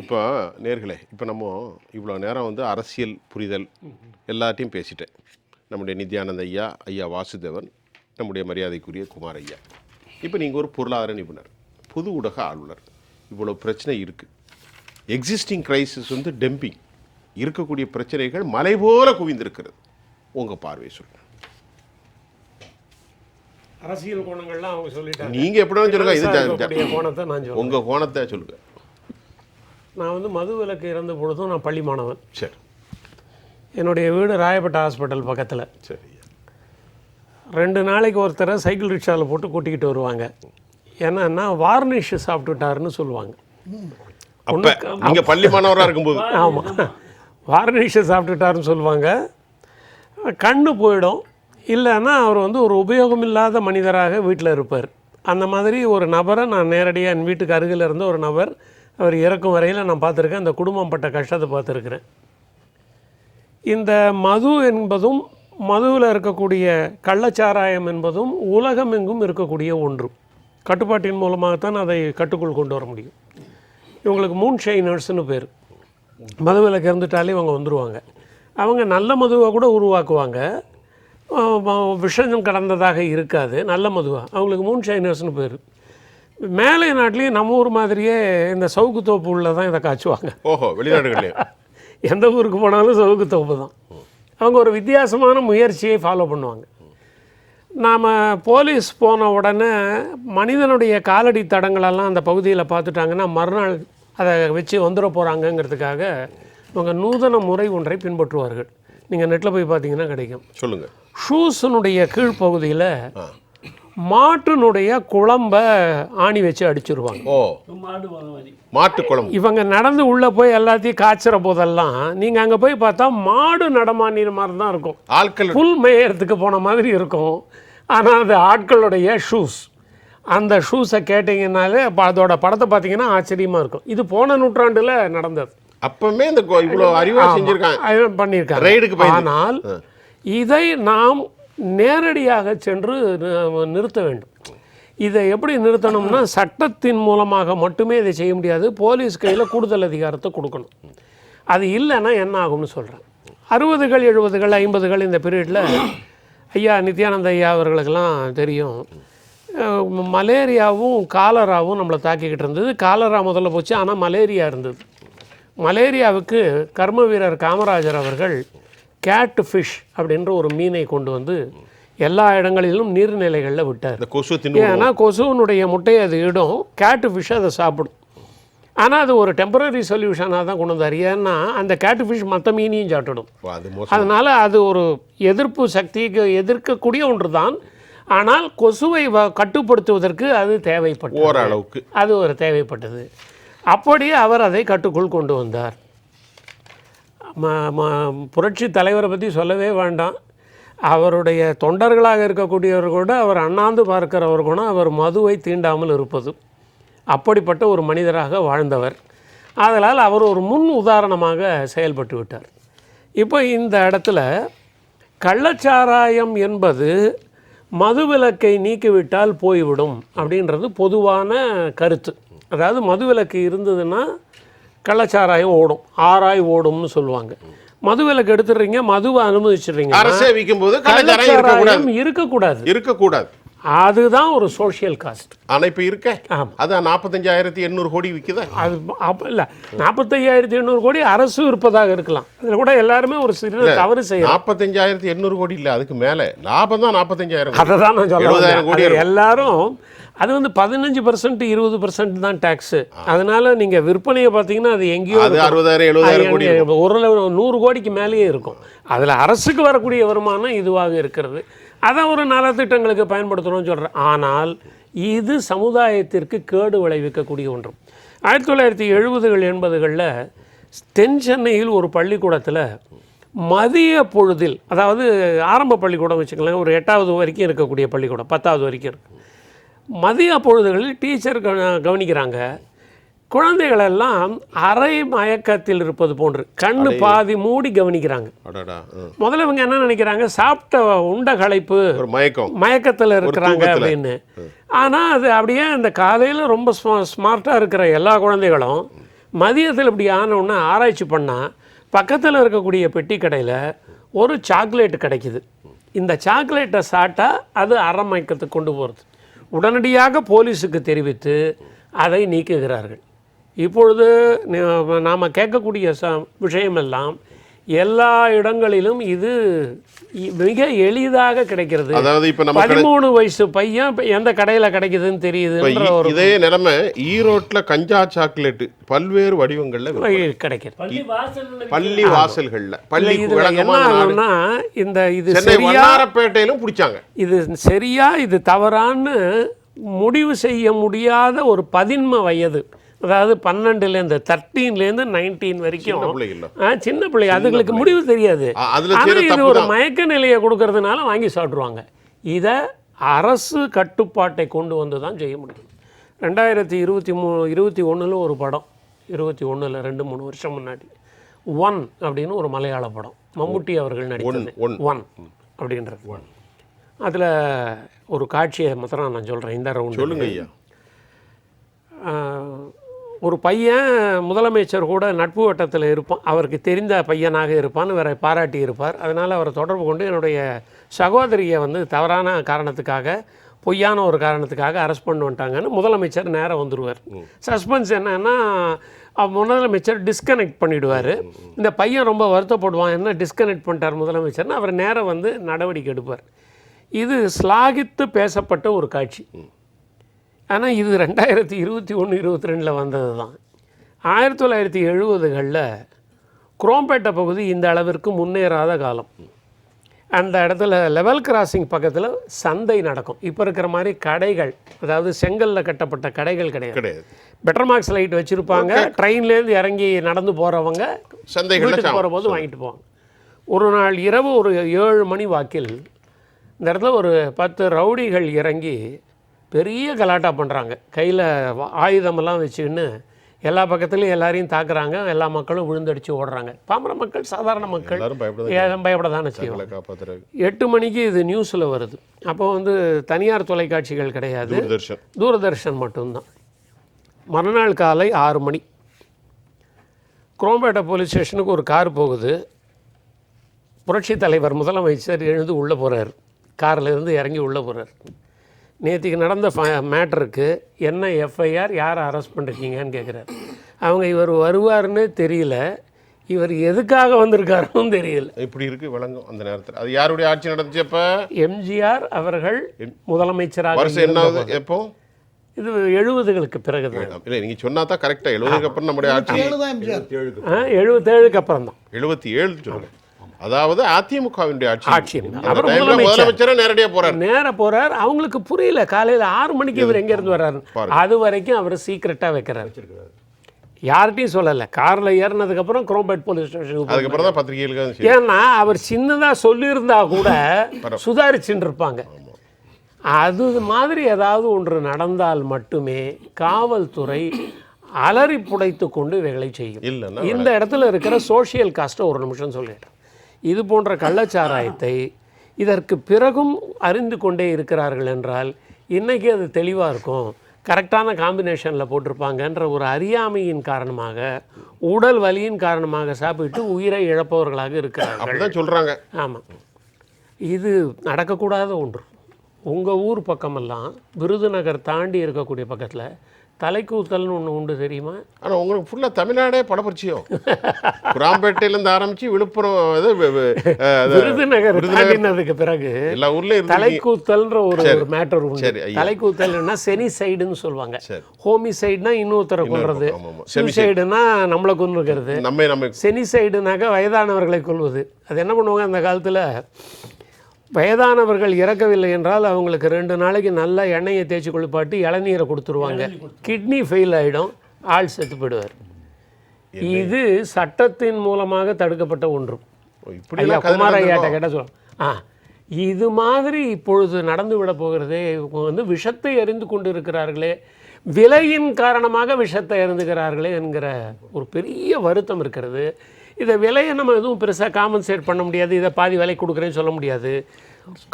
இப்போ நேர்களே இப்போ நம்ம இவ்வளோ நேரம் வந்து அரசியல் புரிதல் எல்லாத்தையும் பேசிட்டேன். நம்முடைய நித்யானந்த ஐயா ஐயா வாசுதேவன் நம்முடைய மரியாதைக்குரிய குமார் ஐயா. இப்போ நீங்கள் ஒரு பொருளாதார நிபுணர் புது ஊடக ஆளுநர். இவ்வளோ பிரச்சனை இருக்குது எக்ஸிஸ்டிங் கிரைசிஸ் வந்து டெம்பிங் இருக்கக்கூடிய பிரச்சனைகள் மலை போல குவிந்திருக்கிறது. உங்கள் பார்வை சொல்லுங்கள் அரசியல் கோணங்கள்லாம் அவங்க சொல்லிட்டாங்க. நீங்கள் எப்படி சொல்லுங்க இது கோணத்தை நான் உங்கள் கோணத்தை சொல்லுங்கள் நான் வந்து மது விலக்கு இறந்த பொழுதும் நான் பள்ளி மாணவன். சரி. என்னுடைய வீடு ராயப்பேட்டை ஹாஸ்பிட்டல் பக்கத்தில். சரி. ரெண்டு நாளைக்கு ஒருத்தரை சைக்கிள் ரிக்ஷாவில் போட்டு கூட்டிக்கிட்டு வருவாங்க. என்னன்னா வார்னிஷ் சாப்பிட்டுட்டாருன்னு சொல்லுவாங்க. நீங்கள் பள்ளி மாணவராக இருக்கும்போது. ஆமாம் வார்னிஷை சாப்பிட்டுட்டாருன்னு சொல்லுவாங்க. கண்ணு போயிடும். இல்லைன்னா அவர் வந்து ஒரு உபயோகமில்லாத மனிதராக வீட்டில் இருப்பார். அந்த மாதிரி ஒரு நபரை நான் நேரடியாக என் வீட்டுக்கு அருகில் இருந்த ஒரு நபர் அவர் இறக்கும் வரையில் நான் பார்த்துருக்கேன். அந்த குடும்பம் பட்ட கஷ்டத்தை பார்த்துருக்குறேன். இந்த மது என்பதும் மதுவில் இருக்கக்கூடிய கள்ளச்சாராயம் என்பதும் உலகமெங்கும் இருக்கக்கூடிய ஒன்று. கட்டுப்பாட்டின் மூலமாகத்தான் அதை கட்டுக்குள் கொண்டு வர முடியும். இவங்களுக்கு மூன் ஷைனர்ஸ்னு பேர். மதுவிலக்கு இருந்துட்டாலே இவங்க வந்துடுவாங்க அவங்க நல்ல மதுவை கூட உருவாக்குவாங்க. அஹ் விஷம் கடந்ததாக இருக்காது. நல்ல மதுவாக அவங்களுக்கு மூன் ஷைனர்ஸ்னு பேர். மேலை நாட்டிலேயும் நம்ம ஊர் மாதிரியே இந்த சவுக்கு தோப்பு உள்ள தான் இதை காய்ச்சுவாங்க. ஓஹோ வெளிநாடுகளே எந்த ஊருக்கு போனாலும் சவுக்கு தோப்பு தான். அவங்க ஒரு வித்தியாசமான முயற்சியை ஃபாலோ பண்ணுவாங்க. நாம் போலீஸ் போன உடனே மனிதனுடைய காலடி தடங்களெல்லாம் அந்த பகுதியில் பார்த்துட்டாங்கன்னா மறுநாள் அதை வச்சு வந்துட போகிறாங்கங்கிறதுக்காக இவங்க நூதன முறை ஒன்றை பின்பற்றுவார்கள். நீங்கள் நெட்டில் போய் பார்த்தீங்கன்னா கிடைக்கும். சொல்லுங்கள் ஷூஸினுடைய கீழ்ப்பகுதியில் மாட்டினுடைய குழம்ப ஆணி வச்சு அடிச்சிருவாங்க. ஓ. மாட்டு குழம்பு. இவங்க நடந்து உள்ளே போய் எல்லாத்தையும் காய்ச்சுற போதெல்லாம் நீங்கள் அங்கே போய் பார்த்தா மாடு நடமாடின மாதிரி தான் இருக்கும். ஆட்கள் புல் மேயறதுக்கு போன மாதிரி இருக்கும். ஆனால் அது ஆட்களுடைய ஷூஸ் அந்த ஷூஸை கேட்டிங்கனாலே அப்ப அதோட படத்தை பார்த்தீங்கன்னா ஆச்சரியமாக இருக்கும். இது போன நூற்றாண்டில் நடந்தது. அப்பவுமே இந்த இவ்வளோ அறிவா செஞ்சிருக்காங்க. பண்ணியிருக்காங்க. ஆனால் இதை நாம் நேரடியாக சென்று நிறுத்த வேண்டும். இதை எப்படி நிறுத்தணும்னா சட்டத்தின் மூலமாக மட்டுமே இதை செய்ய முடியாது. போலீஸ் கையில் கூடுதல் அதிகாரத்தை கொடுக்கணும். அது இல்லைன்னா என்ன ஆகும்னு சொல்கிறேன் அறுபதுகள் எழுபதுகள் ஐம்பதுகள் இந்த பீரியடில் ஐயா நித்யானந்த ஐயா அவர்களுக்கெல்லாம் தெரியும். மலேரியாவும் காலராவும் நம்மளை தாக்கிக்கிட்டு இருந்தது. காலரா முதல்ல போச்சு ஆனால் மலேரியா இருந்தது. மலேரியாவுக்கு கர்ம வீரர் காமராஜர் அவர்கள் கேட் ஃபிஷ் அப்படின்ற ஒரு மீனை கொண்டு வந்து எல்லா இடங்களிலும் நீர்நிலைகளில் விட்டார். கொசு ஏன்னா கொசுவினுடைய முட்டையை அது இடும் கேட்டு ஃபிஷ் அதை சாப்பிடும். ஆனால் அது ஒரு டெம்பரரி சொல்யூஷனாக தான் கொண்டு வந்தார். ஏன்னா அந்த கேட்டு ஃபிஷ் மற்ற மீனையும் மோசம். அதனால் அது ஒரு எதிர்ப்பு சக்திக்கு எதிர்க்கக்கூடிய ஒன்று தான் ஆனால் கொசுவை வ- கட்டுப்படுத்துவதற்கு அது தேவைப்பட்டது. ஓரளவுக்கு. அது ஒரு தேவைப்பட்டது. அப்படி அவர் அதை கட்டுக்குள் கொண்டு வந்தார். புரட்சி தலைவரை பற்றி சொல்லவே வேண்டாம். அவருடைய தொண்டர்களாக இருக்கக்கூடியவர் கூட அவர் அண்ணாந்து பார்க்கிறவர் கூட அவர் மதுவை தீண்டாமல் இருப்பது. அப்படிப்பட்ட ஒரு மனிதராக வாழ்ந்தவர். ஆதலால் அவர் ஒரு முன் உதாரணமாக செயல்பட்டு விட்டார். இப்போ இந்த இடத்துல கள்ளச்சாராயம் என்பது மதுவிலக்கை நீக்கிவிட்டால் போய்விடும் அப்படின்றது பொதுவான கருத்து. அதாவது மதுவிலக்கு இருந்ததுன்னா கள்ளச்சாராயம் ஓடும் ஆராய் ஓடும்னு சொல்லுவாங்க. மதுவிலக்கு எடுத்துடுறீங்க மதுவை அனுமதிச்சிடுறீங்க. அரசே விற்கும் போது கள்ளச்சாராயம் இருக்கக்கூடாது. இருக்கக்கூடாது. அதுதான் ஒரு சோஷியல் காஸ்ட் ஆனா இப்ப இருக்க. அதான் நாற்பத்தஞ்சாயிரத்தி எண்ணூறு கோடி விற்குதா அது அப்போ இல்லை நாற்பத்தையாயிரத்தி எண்ணூறு கோடி அரசு இருப்பதாக இருக்கலாம். அதில் கூட எல்லாருமே ஒரு சிறு தவறு செய்யலாம் நாற்பத்தஞ்சாயிரத்தி எண்ணூறு கோடி இல்ல அதுக்கு மேல. லாபம் தான் நாற்பத்தஞ்சாயிரம். அதை தான் நான் சொல்ல எழுபதாயிரம் வந்தேன். கோடி அது இருக்கும். எல்லாரும் அது வந்து பதினஞ்சு பர்சன்ட் இருபது பர்சன்ட் தான் டேக்ஸு அதனால நீங்கள் விற்பனையை பார்த்தீங்கன்னா அது எங்கேயோ அது இருக்கும். அறுபதாயிரம் எழுபதாயிரம் கோடி ஒரு நூறு கோடிக்கு மேலேயே இருக்கும். அதில் அரசுக்கு வரக்கூடிய வருமானம் இதுவாக இருக்கிறது. அதை ஒரு நலத்திட்டங்களுக்கு பயன்படுத்தணும்னு சொல்கிறேன் ஆனால் இது சமுதாயத்திற்கு கேடு விளைவிக்கக்கூடிய ஒன்று. ஆயிரத்தி தொள்ளாயிரத்தி எழுபதுகள் எண்பதுகளில் தென் சென்னையில் ஒரு பள்ளிக்கூடத்தில் மதிய பொழுதில் அதாவது ஆரம்ப பள்ளிக்கூடம் வச்சுக்கலாம் ஒரு எட்டாவது வரைக்கும் இருக்கக்கூடிய பள்ளிக்கூடம் பத்தாவது வரைக்கும் இருக்கு. மதிய பொழுதுகளில் டீச்சர் கவ- கவனிக்கிறாங்க. குழந்தைகள் எல்லாம் அரை மயக்கத்தில் இருப்பது போன்று கண்ணு பாதி மூடி கவனிக்கிறாங்க. முதல்ல இவங்க என்ன நினைக்கிறாங்க? சாப்பிட்ட உண்ட களைப்பு மயக்கம். மயக்கத்தில் இருக்கிறாங்க. அப்படின்னு. ஆனால் அது அப்படியே அந்த காலையில் ரொம்ப ஸ்மார்ட்டாக இருக்கிற எல்லா குழந்தைகளும் மதியத்தில் இப்படி ஆனவுடனே ஆராய்ச்சி பண்ணால் பக்கத்தில் இருக்கக்கூடிய பெட்டி கடையில் ஒரு சாக்லேட் கிடைக்குது. இந்த சாக்லேட்டை சாப்பிட்டா அது அரை மயக்கத்துக்கு கொண்டு போகிறது உடனடியாக போலீஸுக்கு தெரிவித்து அதை நீக்குகிறார்கள். இப்பொழுது நாம் கேட்கக்கூடிய ச விஷயமெல்லாம் எல்லா இடங்களிலும் இது மிக எளிதாக கிடைக்கிறது. அதாவது இப்ப நம்ம பதிமூணு வயசு பையன் இப்ப எந்த கடையில் கிடைக்குதுன்னு ஒரு இதே நிலைமை ஈரோட்ல கஞ்சா சாக்லேட் பல்வேறு வடிவங்கள்ல. கிடைக்கிறது. பள்ளி வாசல் பள்ளி வாசல்கள்ல பள்ளி இதுல என்ன விளக்கமான நாடு. ஆகும்னா இந்த இது வண்ணாரப்பேட்டையிலும் பிடிச்சாங்க. இது சரியா இது தவறான்னு முடிவு செய்ய முடியாத ஒரு பதின்ம வயது. அதாவது பன்னெண்டுலேருந்து தர்டீன்லேருந்து நைன்டீன் வரைக்கும் சின்ன பிள்ளைகள ஆ, சின்ன பிள்ளை அதுங்களுக்கு முடிவு தெரியாது. அ- அதுல ஆனா செய்யற இது ஒரு. மயக்க நிலையை கொடுக்கறதுனால வாங்கி சாப்பிட்ருவாங்க இதை அரசு கட்டுப்பாட்டை கொண்டு வந்து தான் செய்ய முடியும். ரெண்டாயிரத்தி இருபத்தி மூ இருபத்தி ஒன்றில் ஒரு படம். இருபத்தி ஒன்றில் ரெண்டு மூணு வருஷம் முன்னாடி. ஒன் அப்படின்னு ஒரு மலையாள படம். மம்முட்டி அவர்கள் நடித்தது. ஒன். ஒன். அப்படின்றது. அதில் ஒரு காட்சியை மாத்திரம் நான் சொல்கிறேன் இந்த ரவுண்டு சொல்லுங்க ஐயா. ஒரு பையன் முதலமைச்சர் கூட நட்பு வட்டத்தில் இருப்பான். அவருக்கு தெரிந்த பையனாக இருப்பான். இவரை பாராட்டி இருப்பார். அதனால் அவரை தொடர்பு கொண்டு என்னுடைய சகோதரியை வந்து தவறான காரணத்துக்காக பொய்யான ஒரு காரணத்துக்காக அரெஸ்ட் பண்ண வந்துட்டாங்கன்னு முதலமைச்சர் நேரம் வந்துடுவார் சஸ்பென்ஸ் என்னன்னா முதலமைச்சர் டிஸ்கனெக்ட் பண்ணிடுவார். இந்த பையன் ரொம்ப வருத்தப்படுவான். என்ன டிஸ்கனெக்ட் பண்ணிட்டார் முதலமைச்சர்னு அவர் நேரம் வந்து நடவடிக்கை எடுப்பார். இது ஸ்லாகித்து பேசப்பட்ட ஒரு காட்சி. ஆனால் இது ரெண்டாயிரத்தி இருபத்தி ஒன்று இருபத்தி ரெண்டில் வந்தது தான் ஆயிரத்தி தொள்ளாயிரத்தி எழுபதுகளில் குரோம்பேட்டை பகுதி இந்த அளவிற்கு முன்னேறாத காலம். அந்த இடத்துல லெவல் கிராசிங் பக்கத்தில் சந்தை நடக்கும். இப்போ இருக்கிற மாதிரி கடைகள் அதாவது செங்கல்ல கட்டப்பட்ட கடைகள் கிடையாது. கிடையாது. பெட்டர் மார்க்ஸ் லைட் வச்சுருப்பாங்க ட்ரெயின்லேருந்து இறங்கி நடந்து போகிறவங்க சந்தைகள்ல வீட்டுக்கு சா- போகிற போது வாங்கிட்டு போவாங்க. ஒரு நாள் இரவு ஒரு ஏழு மணி வாக்கில் இந்த இடத்துல ஒரு பத்து ரவுடிகள் இறங்கி பெரிய கலாட்டா பண்ணுறாங்க கையில் ஆயுதமெல்லாம் வச்சுக்கின்னு எல்லா பக்கத்துலையும் எல்லாரையும் தாக்குறாங்க. எல்லா மக்களும் விழுந்தடிச்சு ஓடுறாங்க. பாமர மக்கள் சாதாரண மக்கள் பயப்பட தானே செய்வாங்க. எட்டு மணிக்கு இது நியூஸில் வருது. அப்போ வந்து தனியார் தொலைக்காட்சிகள் கிடையாது. தூர்தர்ஷன். தூரதர்ஷன் மட்டும்தான். மறுநாள் காலை ஆறு மணி. குரோம்பேட்டை போலீஸ் ஸ்டேஷனுக்கு ஒரு கார் போகுது. புரட்சி தலைவர் முதலமைச்சர் எழுந்து உள்ளே போகிறார் காரில் இருந்து இறங்கி உள்ளே போகிறார் நேற்றுக்கு நடந்த மேட்டருக்கு என்ன எஃப்ஐஆர் யாரை அரெஸ்ட் பண்ணிருக்கீங்கன்னு கேட்குறாரு அவங்க இவர் வருவாருன்னு தெரியல. இவர் எதுக்காக வந்திருக்காருன்னு தெரியல. இப்படி இருக்கு? விளங்கும் அந்த நேரத்தில். அது யாருடைய ஆட்சி நடந்துச்சு அப்ப? எம்ஜிஆர் அவர்கள் முதலமைச்சராக வருஷம் என்னாவது எப்போ? இது எழுபதுகளுக்கு பிறகு தான் இல்லை நீங்க சொன்னா தான் கரெக்டா எழுபதுக்கு அப்புறம் நம்முடைய ஆட்சி. எழுபத்தேழுக்கு அப்புறம் தான் எழுபத்தி ஏழு சொல்லுங்க. அதாவது அதிமுகவினுடைய ஆட்சி முதலமைச்சர். முதலமைச்சரே நேரடியா போறாரு. நேரா போறார். அவங்களுக்கு புரியல. காலையில் ஆறு மணிக்கு இவர் எங்க இருந்து வர்றாரு. அது வரைக்கும் அவர் சீக்கிரட்டா வைக்கிறார். யார்கிட்டையும் சொல்லலை. காரில் ஏறினதுக்கப்புறம் குரோம்பேட் போலீஸ் ஸ்டேஷனுக்கு அதுக்கப்புறம் தான் பத்திரிகைகளுக்கு. ஏன்னா அவர் சின்னதா சொல்லியிருந்தா கூட சுதாரிச்சுட்டு இருப்பாங்க. அது மாதிரி ஏதாவது ஒன்று நடந்தால் மட்டுமே காவல்துறை அலறி புடைத்து கொண்டு வேலை செய்யும். இந்த இடத்துல இருக்கிற சோஷியல் காஸ்ட்டை ஒரு நிமிஷம் சொல்லிடுறேன். இது போன்ற கள்ளச்சாராயத்தை இதற்கு பிறகும் அறிந்து கொண்டே இருக்கிறார்கள் என்றால் இன்னைக்கு அது தெளிவாக இருக்கும். கரெக்டான காம்பினேஷனில் போட்டிருப்பாங்கன்ற ஒரு அறியாமையின் காரணமாக உடல் வலியின் காரணமாக சாப்பிட்டு உயிரை இழப்பவர்களாக இருக்கிறார்கள். சொல்றாங்க. ஆமாம் இது நடக்கக்கூடாத ஒன்று. உங்கள் ஊர் பக்கமெல்லாம் விருதுநகர் தாண்டி இருக்கக்கூடிய பக்கத்தில் தலைக்கூத்தல்னு ஒன்று உண்டு தெரியுமா? ஆனா உங்களுக்கு ஃபுல்லா தமிழ்நாடே படப்பரிச்சியம் குராம்பேட்டையிலேருந்து ஆரம்பிச்சு விழுப்புரம் இது விருதுநகர் தாண்டினதுக்கு பிறகு எல்லா ஊர்லயும் தலைக்கூத்தல்ன்ற ஒரு ஒரு மேட்டர் உண்டு. தலைக்கூத்தல்னா செனி சைடுன்னு சொல்லுவாங்க. ஹோமி சைடுனா இன்னொருத்தரை ஆமா. சூசைடுனா நம்மளை கொன்னுக்கிறது நம்ம நம்ம செனி சைடுனாக்க வயதானவர்களை கொள்வது அது என்ன பண்ணுவாங்க அந்த காலத்தில்? வயதானவர்கள் இறக்கவில்லை என்றால் அவங்களுக்கு ரெண்டு நாளைக்கு நல்லா எண்ணெயை தேய்ச்சி குளிப்பாட்டி இளநீரை கொடுத்துருவாங்க. கிட்னி ஃபெயில் ஆகிடும் ஆள் செத்து போயிடுவார். இது சட்டத்தின் மூலமாக தடுக்கப்பட்ட ஒன்று. இப்படி ஐயா குமார் ஐயாட்ட நடந்திருக்கும். கேட்ட சொல்ல ஆ இது மாதிரி இப்பொழுது நடந்து விட போகிறதே இவங்க வந்து விஷத்தை எறிந்து கொண்டு இருக்கிறார்களே விலையின் காரணமாக விஷத்தை அருந்துகிறார்களே என்கிற ஒரு பெரிய வருத்தம் இருக்கிறது. இதை விலையை நம்ம எதுவும் பெருசாக காம்பன்சேட் பண்ண முடியாது. இதை பாதி விலை கொடுக்குறேன்னு சொல்ல முடியாது.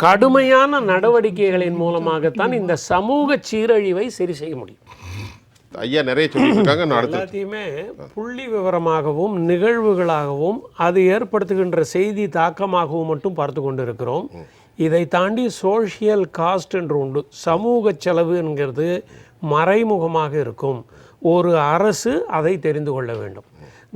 கடுமையான நடவடிக்கைகளின் மூலமாகத்தான் இந்த சமூக சீரழிவை சரி செய்ய முடியும். ஐயா நிறைய அடுத்து எல்லாத்தையுமே புள்ளி விவரமாகவும் நிகழ்வுகளாகவும் அது ஏற்படுத்துகின்ற செய்தி தாக்கமாகவும் மட்டும் பார்த்து கொண்டு இருக்கிறோம் இதை தாண்டி சோஷியல் காஸ்ட் என்று உண்டு சமூக செலவு என்கிறது மறைமுகமாக இருக்கும். ஒரு அரசு அதை தெரிந்து கொள்ள வேண்டும்.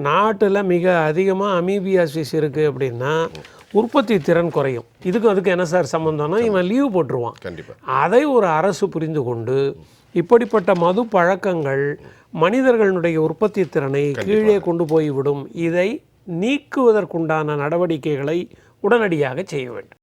நாட்டில் மிக அதிகமாக அமீபியாசிஸ் இருக்குது அப்படின்னா உற்பத்தி திறன் குறையும். இதுக்கும் அதுக்கு என்ன சார் சம்மந்தம்னா இவன் லீவ் போட்டுருவான். கண்டிப்பா. அதை ஒரு அரசு புரிந்து கொண்டு இப்படிப்பட்ட மது பழக்கங்கள் மனிதர்களுடைய உற்பத்தி திறனை கீழே கொண்டு போய்விடும். இதை நீக்குவதற்குண்டான நடவடிக்கைகளை உடனடியாக செய்ய வேண்டும்.